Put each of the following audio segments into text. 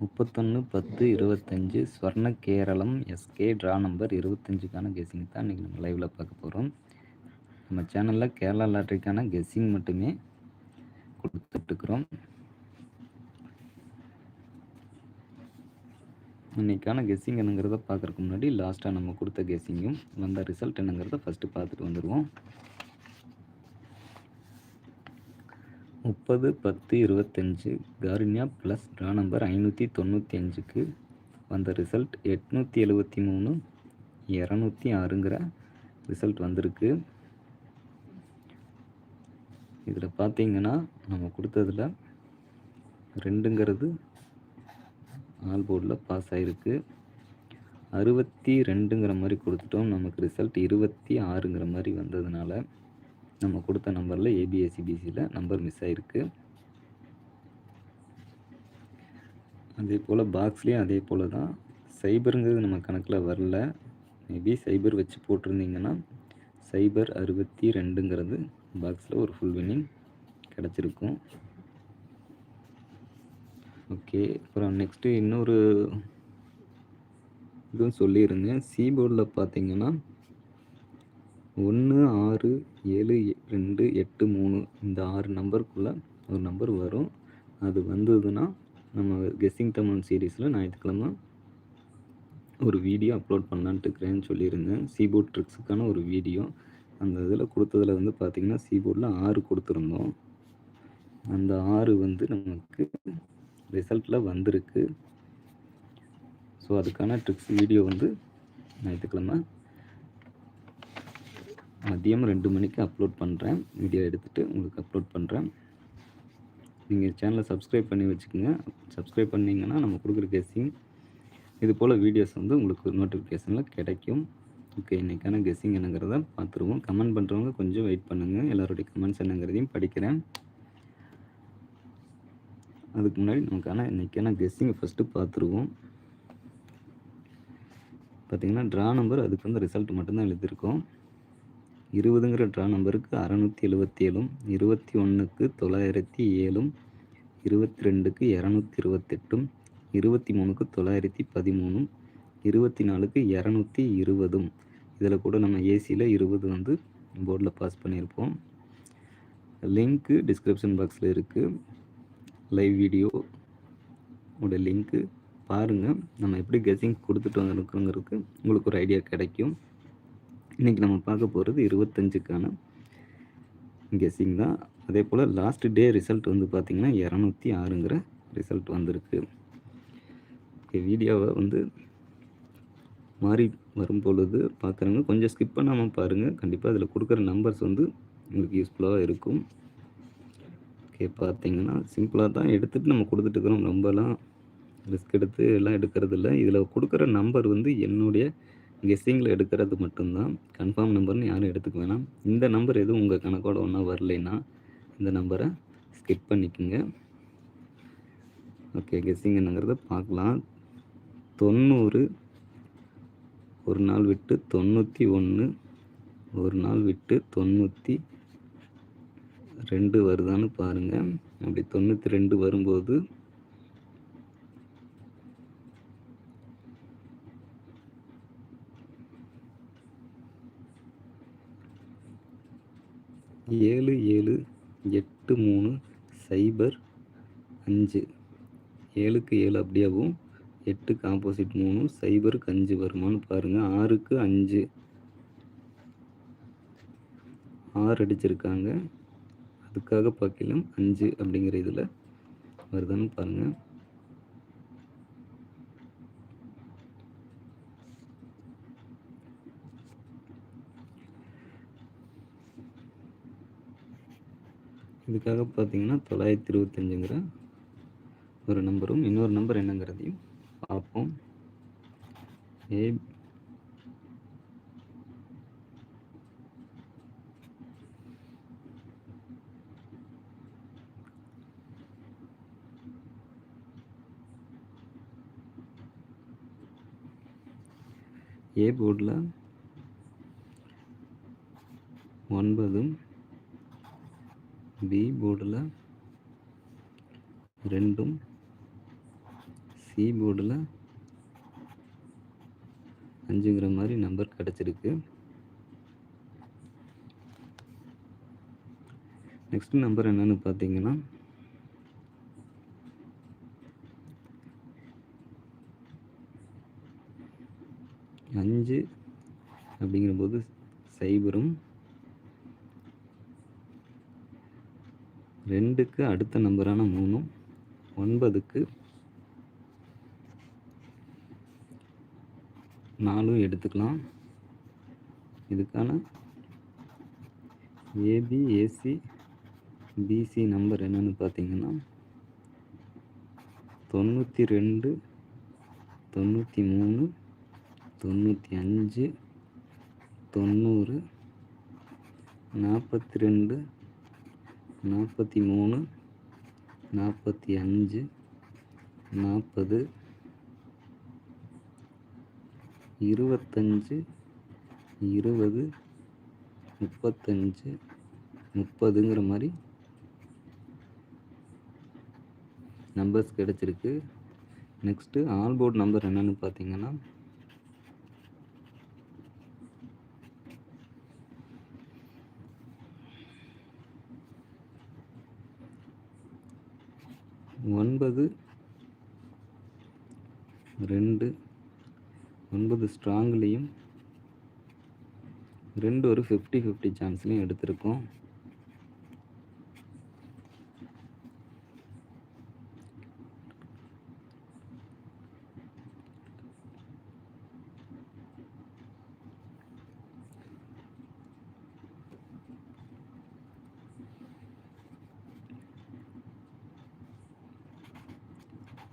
முப்பத்தொன்று பத்து இருபத்தஞ்சி Swarna Keralam SK draw number இருபத்தஞ்சுக்கான guessing தான் இன்றைக்கி நம்ம லைவில் பார்க்க போகிறோம் நம்ம சேனலில் கேரளா லாட்ரிக்கான கெஸ்ஸிங் மட்டுமே கொடுத்துட்ருக்குறோம் இன்றைக்கான கெஸ்ஸிங் என்னங்கிறத பார்க்குறதுக்கு முன்னாடி லாஸ்ட்டாக நம்ம கொடுத்த கெஸ்ஸிங்கும் வந்த ரிசல்ட் என்னங்கிறத ஃபஸ்ட்டு பார்த்துட்டு வந்துடுவோம் முப்பது பத்து இருபத்தஞ்சு கார்னியா ப்ளஸ் ட்ரா நம்பர் ஐநூற்றி தொண்ணூற்றி அஞ்சுக்கு வந்த ரிசல்ட் எட்நூற்றி எழுபத்தி மூணு இரநூத்தி ஆறுங்கிற ரிசல்ட் வந்திருக்கு. இதில் பார்த்தீங்கன்னா நம்ம கொடுத்ததில் ரெண்டுங்கிறது ஆல் போர்டில் பாஸ் ஆகிருக்கு அறுபத்தி ரெண்டுங்கிற மாதிரி கொடுத்துட்டோம். நமக்கு ரிசல்ட் இருபத்தி ஆறுங்கிற மாதிரி வந்ததுனால நம்ம கொடுத்த நம்பரில் ஏபிஎஸ்சிபிசியில் நம்பர் மிஸ் ஆகிருக்கு அதே போல் பாக்ஸ்லேயும் அதே போல் தான். சைபருங்கிறது நம்ம கணக்கில் வரல. மேபி சைபர் வச்சு போட்டிருந்தீங்கன்னா சைபர் அறுபத்தி ரெண்டுங்கிறது பாக்ஸில் ஒரு ஃபுல் வின்னிங் கிடச்சிருக்கும். ஓகே அப்புறம் நெக்ஸ்ட்டு இன்னொரு இதுவும் சொல்லியிருந்தேன். சி போர்டில் பார்த்தீங்கன்னா ஒன்று ஆறு ஏழு ரெண்டு எட்டு மூணு இந்த ஆறு நம்பருக்குள்ளே ஒரு நம்பர் வரும். அது வந்ததுன்னா நம்ம கெஸ்ஸிங் தமிழ் சீரீஸில் ஞாயிற்றுக்கிழமை ஒரு வீடியோ அப்லோட் பண்ணலான்ட்டு இருக்கிறேன்னு சொல்லியிருந்தேன். சீபோர்ட் ட்ரிக்ஸுக்கான ஒரு வீடியோ. அந்த இதில் கொடுத்ததில் வந்து பார்த்திங்கன்னா சீபோர்டில் ஆறு கொடுத்துருந்தோம். அந்த ஆறு வந்து நமக்கு ரிசல்ட்டில் வந்திருக்கு. ஸோ அதுக்கான ட்ரிக்ஸ் வீடியோ வந்து ஞாயிற்றுக்கிழமை மதியம் ரெண்டு மணிக்கு அப்லோட் பண்ணுறேன் வீடியோ எடுத்துகிட்டு உங்களுக்கு அப்லோட் பண்ணுறேன் நீங்கள் சேனலை சப்ஸ்கிரைப் பண்ணி வச்சுக்கோங்க. சப்ஸ்கிரைப் பண்ணிங்கன்னா நம்ம கொடுக்குற கெஸ்ஸிங் இது போல் வீடியோஸ் வந்து உங்களுக்கு நோட்டிஃபிகேஷனில் கிடைக்கும். ஓகே இன்றைக்கான கெஸ்ஸிங் என்னங்கிறத பார்த்துருவோம். கமெண்ட் பண்ணுறவங்க கொஞ்சம் வெயிட் பண்ணுங்கள் எல்லோருடைய கமெண்ட்ஸ் என்னங்கிறதையும் படிக்கிறேன். அதுக்கு முன்னாடி நமக்கான இன்றைக்கான கெஸ்ஸிங்கை ஃபஸ்ட்டு பார்த்துருவோம். பார்த்திங்கன்னா ட்ரா நம்பர் அதுக்கு வந்து ரிசல்ட் மட்டும்தான் எழுதியிருக்கோம். இருபதுங்கிற ட்ரா நம்பருக்கு அறநூற்றி எழுபத்தி ஏழும் இருபத்தி ஒன்றுக்கு தொள்ளாயிரத்தி ஏழும் இருபத்தி ரெண்டுக்கு இரநூத்தி இருபத்தெட்டும் இருபத்தி மூணுக்கு தொள்ளாயிரத்தி பதிமூணும் இருபத்தி நாலுக்கு இரநூத்தி இருபதும் இதில் கூட நம்ம ஏசியில் இருபது வந்து போர்டில் பாஸ் பண்ணியிருப்போம். லிங்க்கு டிஸ்கிரிப்ஷன் பாக்ஸில் இருக்குது லைவ் வீடியோ உடைய லிங்க்கு பாருங்கள் நம்ம எப்படி கெஸிங் கொடுத்துட்டு வந்துருக்குங்கிறதுக்கு உங்களுக்கு ஒரு ஐடியா கிடைக்கும். இன்றைக்கி நம்ம பார்க்க போகிறது இருபத்தஞ்சுக்கான கெஸ்ஸிங் தான். அதே போல் லாஸ்ட் டே ரிசல்ட் வந்து பார்த்திங்கன்னா இரநூத்தி ஆறுங்கிற ரிசல்ட் வந்திருக்கு. வீடியோவை வந்து மாறி வரும் பொழுது பார்க்குறவங்க கொஞ்சம் ஸ்கிப் பண்ணாமல் பாருங்கள் கண்டிப்பாக அதில் கொடுக்குற நம்பர்ஸ் வந்து உங்களுக்கு யூஸ்ஃபுல்லாக இருக்கும். ஓகே பார்த்தீங்கன்னா சிம்பிளாக தான் எடுத்துகிட்டு நம்ம கொடுத்துட்டுருக்குறோம் ரொம்பலாம் ரிஸ்க் எடுத்து எல்லாம் எடுக்கிறது இல்லை இதில் கொடுக்குற நம்பர் வந்து என்னுடைய கெஸ்ஸிங்கில் எடுக்கிறது மட்டும்தான். கன்ஃபார்ம் நம்பர்னு யாரும் எடுத்துக்க வேணாம். இந்த நம்பர் எதுவும் உங்கள் கணக்கோட ஒன்றா வரலைன்னா இந்த நம்பரை ஸ்கிப் பண்ணிக்கோங்க. ஓகே கெஸ்ஸிங் என்னங்கிறத பார்க்கலாம். தொண்ணூறு ஒரு நாள் விட்டு தொண்ணூற்றி ஒன்று ஒரு நாள் விட்டு தொண்ணூற்றி ரெண்டு வருதான்னு பாருங்கள் அப்படி தொண்ணூற்றி ரெண்டு வரும்போது ஏழு ஏழு எட்டு மூணு சைபர் அஞ்சு. ஏழுக்கு ஏழு அப்படியாகவும் எட்டுக்கு ஆப்போசிட் மூணு சைபருக்கு அஞ்சு வருமானு பாருங்கள் ஆறுக்கு அஞ்சு. ஆறு அடிச்சிருக்காங்க. அதுக்காக பார்க்கலாம் அஞ்சு அப்படிங்கிற இதில் வருதான்னு பாருங்கள் இதுக்காக பார்த்தீங்கன்னா தொள்ளாயிரத்தி இருபத்தஞ்சுங்கிற ஒரு நம்பரும் இன்னொரு நம்பர் என்னங்கிறதையும் பார்ப்போம். ஏ ஏ போர்டில் ஒன்பதும் பி போர்டில் ரெண்டும் சி போர்டில் அஞ்சுங்கிற மாதிரி நம்பர் கிடச்சிருக்கு. நெக்ஸ்ட் நம்பர் என்னன்னு பார்த்தீங்கன்னா அஞ்சு அப்படிங்கிற போது சைபரும் ரெண்டுக்கு அடுத்த நம்பரான மூணும் ஒன்பதுக்கு நாலும் எடுத்துக்கலாம். இதுக்கான ஏபி ஏசி பிசி நம்பர் என்னென்னு பார்த்தீங்கன்னா தொண்ணூற்றி ரெண்டு தொண்ணூற்றி மூணு தொண்ணூற்றி அஞ்சு தொண்ணூறு நாற்பத்தி ரெண்டு நாற்பத்தி மூணு நாற்பத்தி அஞ்சு நாற்பது இருபத்தஞ்சு இருபது முப்பத்தஞ்சு முப்பதுங்கிற மாதிரி நம்பர்ஸ் கிடச்சிருக்கு. நெக்ஸ்ட்டு ஆல்போர்ட் நம்பர் என்னென்னு பார்த்தீங்கன்னா ஒன்பது. ரெண்டு. ஒன்பது ஸ்ட்ராங்லேயும் ரெண்டு ஒரு ஃபிஃப்டி ஃபிஃப்டி சான்ஸ்லையும் எடுத்திருக்கோம்.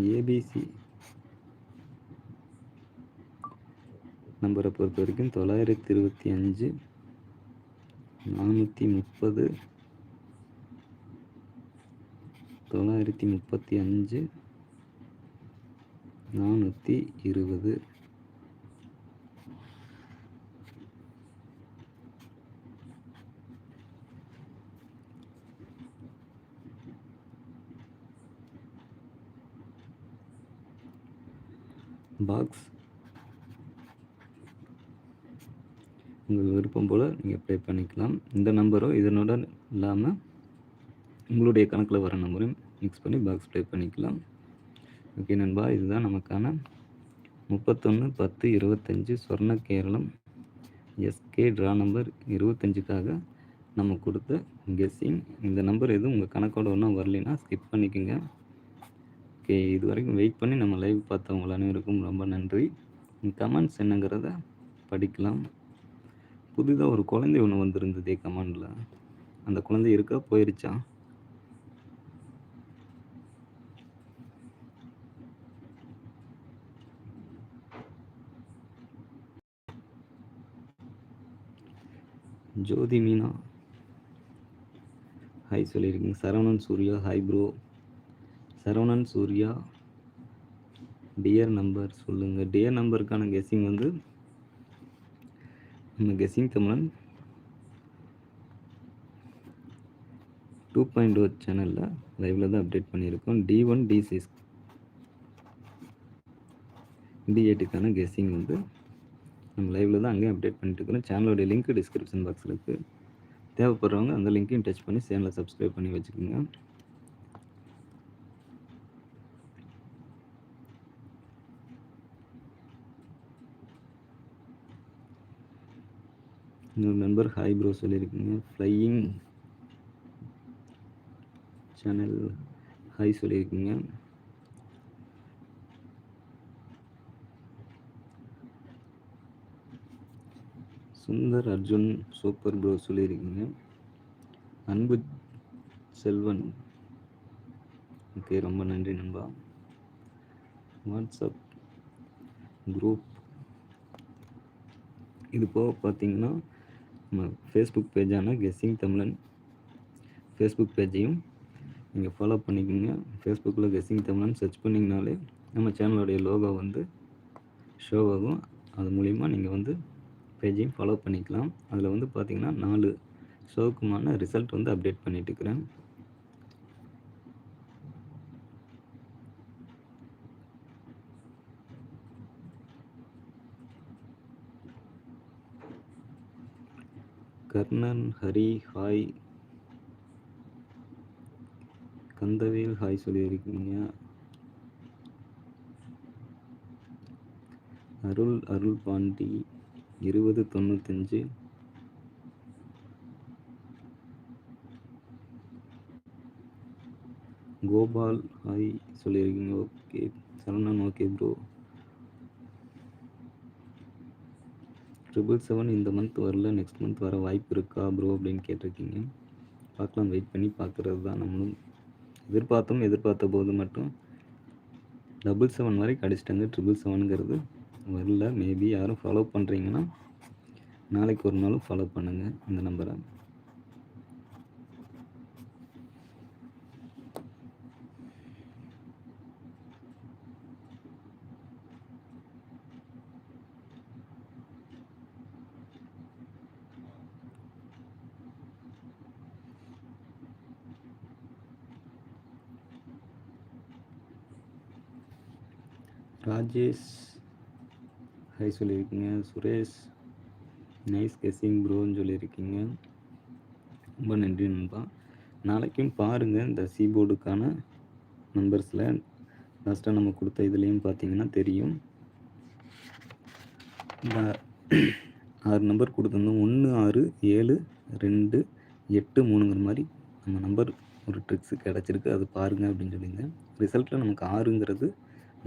ஏபிசி. நம்பரை பொறுத்த வரைக்கும் தொள்ளாயிரத்தி இருபத்தி அஞ்சு நானூற்றி முப்பது தொள்ளாயிரத்தி முப்பத்தி அஞ்சு நானூற்றி இருபது. பாக்ஸ் உங்கள் விருப்பம் போல் நீங்கள் ப்ளே பண்ணிக்கலாம். இந்த நம்பரோ இதனோட இல்லாமல் உங்களுடைய கணக்கில் வர நம்பரையும் மிக்ஸ் பண்ணி பாக்ஸ் ப்ளே பண்ணிக்கலாம். ஓகே நண்பா இதுதான் நமக்கான முப்பத்தொன்று பத்து இருபத்தஞ்சி Swarna Keralam SK draw number இருபத்தஞ்சுக்காக நம்ம கொடுத்த கெஸ்ஸிங் இந்த நம்பர் எதுவும் உங்கள் கணக்கோட ஒன்றும் வரலைன்னா ஸ்கிப் பண்ணிக்கோங்க. ஓகே இது வரைக்கும் வெயிட் பண்ணி நம்ம லைவ் பார்த்தவங்க அனைவருக்கும் ரொம்ப நன்றி. கமெண்ட்ஸ் என்னங்கிறத படிக்கலாம். புதிதாக ஒரு குழந்தை ஒன்று வந்திருந்ததே கமெண்டில். அந்த குழந்தை இருக்கா? போயிருச்சா? ஜோதி மீனா. ஹாய் சொல்லியிருக்கீங்க. Saravanan Surya hi bro Saravanan Surya. Dear number சொல்லுங்கள் டியர் நம்பருக்கான கெஸ்ஸிங் வந்து நம்ம கெஸ்ஸிங் தமிழன். டூ பாயிண்ட் ஓ சேனலில் லைவில் தான் அப்டேட் பண்ணியிருக்கோம். D one D six D எயிட்டுக்கான guessing வந்து நம்ம லைவில் தான் அங்கேயும் அப்டேட் பண்ணிட்டு இருக்கிறோம். சேனலோடைய லிங்க் டிஸ்கிரிப்ஷன் பாக்ஸில் இருக்குது தேவைப்படுறவங்க அந்த லிங்க்கையும் டச் பண்ணி சேனலை சப்ஸ்கிரைப் பண்ணி வச்சுக்கோங்க. இன்னொரு நண்பர் ஹாய் ப்ரோ சொல்லியிருக்கீங்க. ஃப்ளையிங் சேனல் ஹாய் சொல்லியிருக்கீங்க. சுந்தர் அர்ஜுன் சூப்பர் ப்ரோ சொல்லியிருக்கீங்க. அன்பு செல்வன். ஓகே ரொம்ப நன்றி நண்பா. வாட்ஸ்அப் குரூப் இது போக பார்த்தீங்கன்னா ஃபேஸ்புக் பேஜான கெஸ்ஸிங் தமிழன் ஃபேஸ்புக் பேஜையும் நீங்கள் ஃபாலோ பண்ணிக்கோங்க. ஃபேஸ்புக்கில் கெஸ்ஸிங் தமிழன் சர்ச் பண்ணிங்கனாலே நம்ம சேனலுடைய லோகோ வந்து ஷோ ஆகும். அது மூலிமா நீங்கள் வந்து பேஜையும் ஃபாலோ பண்ணிக்கலாம். அதில் வந்து பார்த்திங்கன்னா நாலு ஷோக்குமான ரிசல்ட் வந்து அப்டேட் பண்ணிட்டுருக்கிறேன் இருக்கிறேன் கர்ணன் ஹரி ஹாய். கந்தவேல் ஹாய் சொல்லியிருக்கீங்க. அருள் அருள் பாண்டி இருபது தொண்ணூத்தஞ்சு. கோபால் ஹாய் சொல்லியிருக்கீங்க. Okay Saranan okay bro triple seven இந்த மந்த் வரல நெக்ஸ்ட் மந்த் வர வாய்ப்பு இருக்கா ப்ரோ அப்படின்னு கேட்டிருக்கீங்க. பார்க்கலாம் வெயிட் பண்ணி பார்க்குறது தான் நம்மளும். எதிர்பார்த்தோம் எதிர்பார்த்த போது மட்டும் டபுள் செவன் வரைக்கும் அடிச்சிட்டாங்க. ட்ரிபிள் செவனுங்கிறது வரல மேபி யாரும் ஃபாலோ பண்ணுறீங்கன்னா நாளைக்கு ஒரு நாளும் ஃபாலோ பண்ணுங்கள் இந்த நம்பரை ராஜேஷ் ஹை சொல்லியிருக்கீங்க சுரேஷ் நைஸ் கெஸ்ஸிங் ப்ரோன்னு சொல்லியிருக்கீங்க ரொம்ப நன்றி நண்பா. நாளைக்கும் பாருங்கள் இந்த சீபோர்டுக்கான நம்பர்ஸில் லாஸ்ட்டாக நம்ம கொடுத்த இதுலேயும் பார்த்தீங்கன்னா தெரியும். இந்த ஆறு நம்பர் கொடுத்துருந்தோம் ஒன்று ஆறு ஏழு ரெண்டு எட்டு மூணுங்கிற மாதிரி நம்ம நம்பர் ஒரு ட்ரிக்ஸு கிடச்சிருக்கு. அது பாருங்கள் அப்படின்னு சொல்லியிருந்தேன். ரிசல்ட்டில் நமக்கு ஆறுங்கிறது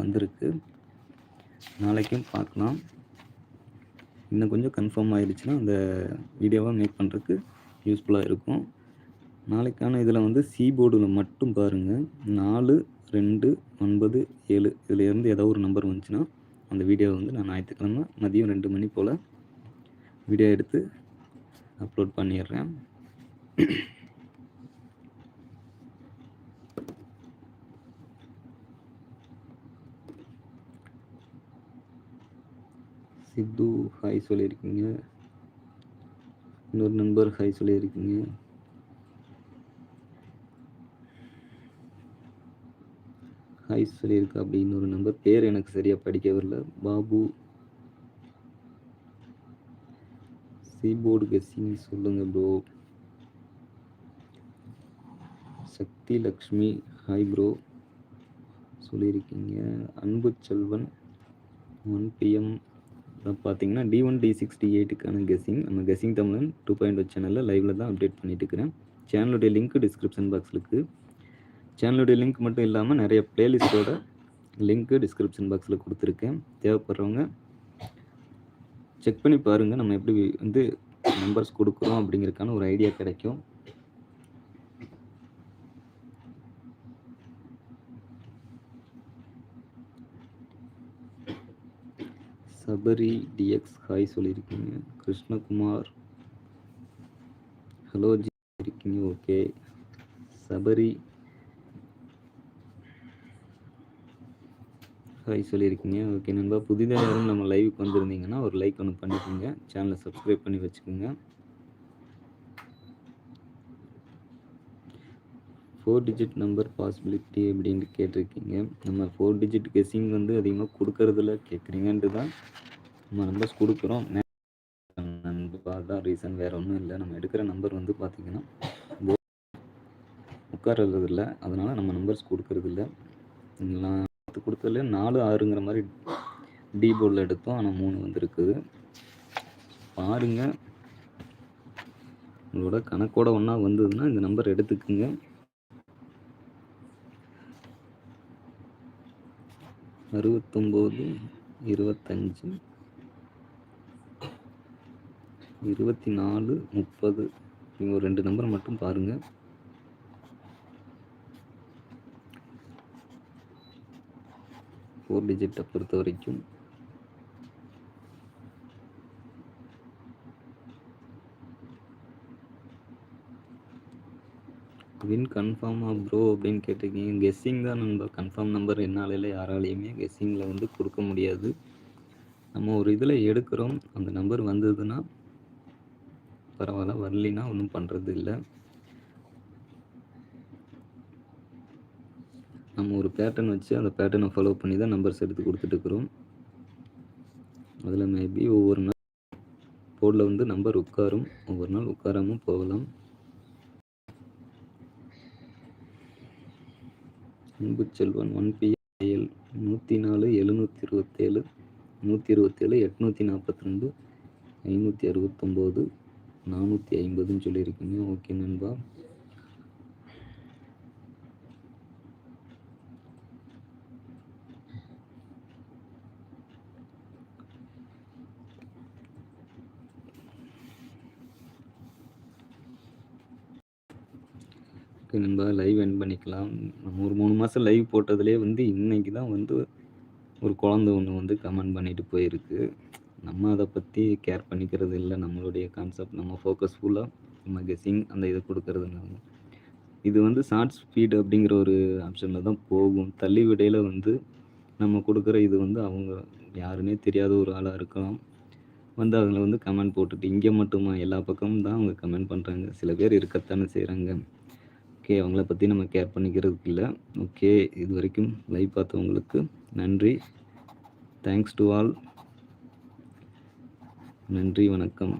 வந்திருக்கு. நாளைக்கும் பார்க்கலாம். இன்னும் கொஞ்சம் கன்ஃபார்ம் ஆகிடுச்சுன்னா அந்த வீடியோவாக மேக் பண்ணுறதுக்கு யூஸ்ஃபுல்லாக இருக்கும். நாளைக்கான இதில் வந்து சி போர்டில் மட்டும் பாருங்கள் நாலு ரெண்டு ஒன்பது ஏழு இதில் இருந்து ஏதோ ஒரு நம்பர் வந்துச்சுன்னா அந்த வீடியோவை வந்து நான் ஞாயிற்றுக்கிழமை மதியம் ரெண்டு மணி போல் வீடியோ எடுத்து அப்லோட் பண்ணிடுறேன். சித்து ஹாய் சொல்லியிருக்கீங்க. இன்னொரு நண்பர் ஹாய் சொல்லியிருக்கீங்க. ஹாய் சொல்லியிருக்கா அப்படி இன்னொரு நம்பர் பேர் எனக்கு சரியாக படிக்க வரல. பாபு. சீபோர்டு கெஸ்ஸிங் சொல்லுங்கள் bro Sakthi Lakshmi hi bro சொல்லியிருக்கீங்க. அன்பு செல்வன் ஒன் பிஎம் பார்த்தீங்கன்னா D one D six D எயிட்டுக்கான guessing நம்ம கெஸிங் தமிழன் டூ பாயிண்ட் சேனலில் லைவில் தான் அப்டேட் பண்ணிட்டு இருக்கிறேன் சேனலுடைய லிங்க் டிஸ்கிரிப்ஷன் பாக்ஸில் இருக்குது சேனலுடைய லிங்க் மட்டும் இல்லாமல் நிறைய பிளேலிஸ்ட்டோட லிங்க்கு டிஸ்கிரிப்ஷன் பாக்ஸில் கொடுத்துருக்கேன். தேவைப்படுறவங்க செக் பண்ணி பாருங்கள் நம்ம எப்படி வந்து நம்பர்ஸ் கொடுக்குறோம் அப்படிங்கிறதுக்கான ஒரு ஐடியா கிடைக்கும். சபரி டிஎக்ஸ் ஹாய் சொல்லியிருக்கீங்க. கிருஷ்ணகுமார். ஹலோ ஜி இருக்கீங்க ஓகே சபரி. ஹாய் சொல்லியிருக்கீங்க ஓகே நண்பா. புதிதாக யாரும் நம்ம லைவுக்கு வந்திருந்தீங்கன்னா ஒரு லைக் ஒன்று பண்ணிக்கோங்க. சேனலை சப்ஸ்கிரைப் பண்ணி வச்சுக்கோங்க. ஃபோர் டிஜிட் நம்பர் பாசிபிலிட்டி அப்படின்ட்டு கேட்டிருக்கீங்க. நம்ம ஃபோர் டிஜிட் கெஸ்ஸிங் வந்து அதிகமாக கொடுக்கறதில்ல கேட்குறீங்கன்ட்டு தான் நம்ம நம்பர்ஸ் கொடுக்குறோம். நண்பா தான் ரீசன் வேறு ஒன்றும் இல்லை. நம்ம எடுக்கிற நம்பர் வந்து பார்த்திங்கன்னா உட்கார்றது இல்லை அதனால் நம்ம நம்பர்ஸ் கொடுக்கறதில்ல. நான் கொடுத்ததுல நாலு ஆறுங்கிற மாதிரி டி போர்டில் எடுத்தோம். ஆனால் மூணு வந்துருக்குது. பாருங்க. உங்களோட கணக்கோட ஒன்றா வந்ததுன்னா இந்த நம்பர் எடுத்துக்குங்க. அறுபத்தொம்போது இருபத்தஞ்சி இருபத்தி நாலு முப்பது. நீங்கள் ஒரு ரெண்டு நம்பர் மட்டும் பாருங்கள் ஃபோர் டிஜிட்டை பொறுத்த வரைக்கும் வின் கன்ஃபார்மாக ப்ரோ அப்படின்னு கேட்டிருக்கீங்க. கெஸ்ஸிங் தான் நம்ம கன்ஃபார்ம் நம்பர் என்னாலையில் யாராலையுமே கெஸ்ஸிங்கில் வந்து கொடுக்க முடியாது. நம்ம ஒரு இதில் எடுக்கிறோம். அந்த நம்பர் வந்ததுன்னா பரவாயில்ல வரலினா ஒன்றும் பண்ணுறது இல்லை. நம்ம ஒரு பேட்டர்ன் வச்சு அந்த பேட்டர்னை ஃபாலோ பண்ணி தான் நம்பர்ஸ் எடுத்து கொடுத்துட்டு இருக்கிறோம். அதில் மேபி ஒவ்வொரு நாள் போர்டில் வந்து நம்பர் உட்காரும். ஒவ்வொரு நாள் உட்காராமல் போகலாம். அன்பு செல்வன் ஒன் பிஎல் நூற்றி நாலு எழுநூற்றி இருபத்தேழு நூற்றி இருபத்தேழு எட்நூற்றி நாற்பத்தி ரெண்டு ஐநூற்றி அறுபத்தொம்போது நானூற்றி ஐம்பதுன்னு சொல்லியிருக்கீங்க. ஓகே நண்பா. ஓகே நம்ம லைவ் என் பண்ணிக்கலாம். நம்ம ஒரு மூணு மாதம் லைவ் போட்டதுலேயே வந்து இன்னைக்கு தான் வந்து ஒரு குழந்த ஒன்று வந்து கமெண்ட் பண்ணிட்டு போயிருக்கு. நம்ம அதை பற்றி கேர் பண்ணிக்கிறது இல்லை. நம்மளுடைய கான்செப்ட் நம்ம ஃபோக்கஸ் ஃபுல்லாக நம்ம கெஸ்ஸிங் அந்த இதை கொடுக்கறதுனால. இது வந்து ஷார்ட் ஸ்பீட் அப்படிங்கிற ஒரு ஆப்ஷனில் தான் போகும். தள்ளி விடையில் வந்து நம்ம கொடுக்குற இது வந்து அவங்க யாருன்னே தெரியாத ஒரு ஆளாக இருக்கலாம். வந்து அதில் வந்து கமெண்ட் போட்டுட்டு இங்கே மட்டுமா? எல்லா பக்கமும் தான் அவங்க கமெண்ட் பண்ணுறாங்க சில பேர் இருக்கத்தானே செய்கிறாங்க ஓகே அவங்கள பற்றி நம்ம கேர் பண்ணிக்கிறதுக்கு இல்லை ஓகே இது வரைக்கும் லைவ் பார்த்தவங்களுக்கு நன்றி. தேங்க்ஸ் டு ஆல் நன்றி வணக்கம்.